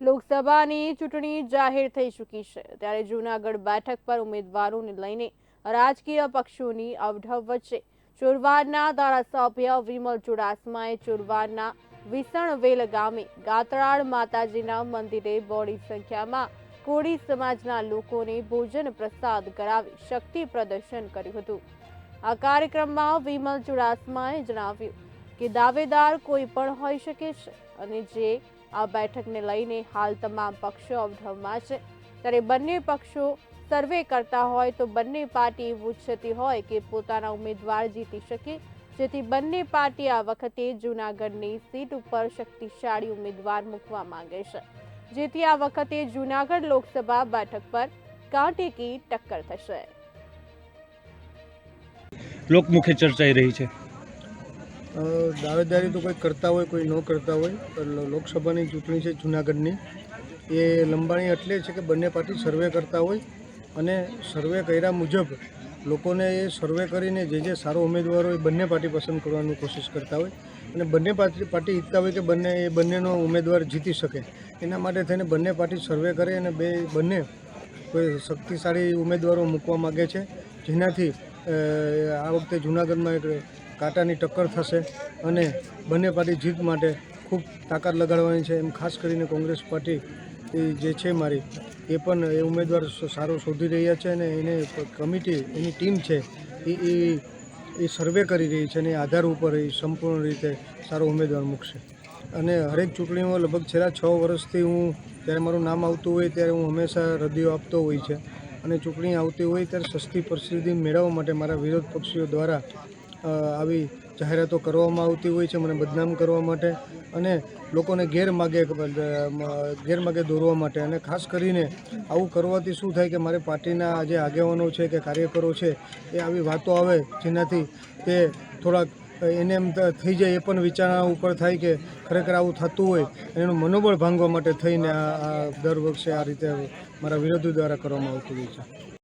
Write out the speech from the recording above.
લોકસભાની ચૂંટણી જાહેર થઈ ચૂકી છે. ત્યારે જૂનાગઢ બેઠક પર ઉમેદવારોને લઈને રાજકીય પક્ષોની અવઢવ વચ્ચે ચોરવાડના ધારાસભ્ય વિમલ ચુડાસમાએ ચોરવાડના વિસણવેલ ગામે ગાતરાળ માતાજીના મંદિરે બોડી સંખ્યામાં કોળી સમાજના લોકોને ભોજન પ્રસાદ કરાવી શક્તિ પ્રદર્શન કર્યું હતું. આ કાર્યક્રમમાં વિમલ ચુડાસમાએ જણાવ્યું કે દાવેદાર કોઈ પણ હોઈ શકે છે અને જે આ બેઠકને લઈને હાલ તમામ પક્ષો અવઢવમાં છે. ત્યારે બંને પક્ષો સર્વે કરતા હોય તો બંને પાર્ટી એવું ઈચ્છતી હોય કે પોતાના ઉમેદવાર જીતી શકે. જેથી બંને પાર્ટી આ વખતે જૂનાગઢની સીટ ઉપર શક્તિશાળી ઉમેદવાર મૂકવા માંગે છે. જેથી આ વખતે જૂનાગઢ લોકસભા બેઠક પર કાંટેકી ટક્કર થશે. લોકમુખે ચર્ચાઈ રહી છે. દાવેદારી તો કોઈ કરતા હોય, કોઈ ન કરતા હોય, પણ લોકસભાની ચૂંટણી છે જૂનાગઢની, એ લંબાણી એટલે છે કે બંને પાર્ટી સર્વે કરતા હોય અને સર્વે કર્યા મુજબ લોકોને એ સર્વે કરીને જે જે સારો ઉમેદવાર હોય બંને પાર્ટી પસંદ કરવાની કોશિશ કરતા હોય. અને બંને પાર્ટી પાર્ટી ઈચ્છતા હોય કે બંને, એ બંનેનો ઉમેદવાર જીતી શકે. એના માટે થઈને બંને પાર્ટી સર્વે કરે અને બે, બંને કોઈ શક્તિશાળી ઉમેદવારો મૂકવા માગે છે. જેનાથી આ વખતે જૂનાગઢમાં એક કાંટાની ટક્કર થશે અને બંને પાર્ટી જીત માટે ખૂબ તાકાત લગાડવાની છે. એમ ખાસ કરીને કોંગ્રેસ પાર્ટી જે છે મારી, એ પણ એ ઉમેદવાર સારો શોધી રહ્યા છે અને એને કમિટી, એની ટીમ છે, એ એ એ સર્વે કરી રહી છે અને આધાર ઉપર એ સંપૂર્ણ રીતે સારો ઉમેદવાર મૂકશે. અને હરેક ચૂંટણીમાં લગભગ છેલ્લા છ વર્ષથી હું, જ્યારે મારું નામ આવતું હોય ત્યારે હું હંમેશા રદીઓ આપતો હોય છે. અને ચૂંટણી આવતી હોય ત્યારે સસ્તી પરિસ્થિતિ મેળવવા માટે મારા વિરોધ પક્ષીઓ દ્વારા આવી જાહેરાતો કરવામાં આવતી હોય છે, મને બદનામ કરવા માટે અને લોકોને ગેરમાર્ગે ગેરમાર્ગે દોરવા માટે. અને ખાસ કરીને આવું કરવાથી શું થાય કે મારી પાર્ટીના જે આગેવાનો છે કે કાર્યકરો છે, એ આવી વાતો આવે જેનાથી તે થોડાક એને એમ થઈ જાય એ પણ વિચારણા ઉપર થાય કે ખરેખર આવું થતું હોય. એનું મનોબળ ભાંગવા માટે થઈને આ દર વર્ષે આ રીતે મારા વિરોધી દ્વારા કરવામાં આવતું હોય છે.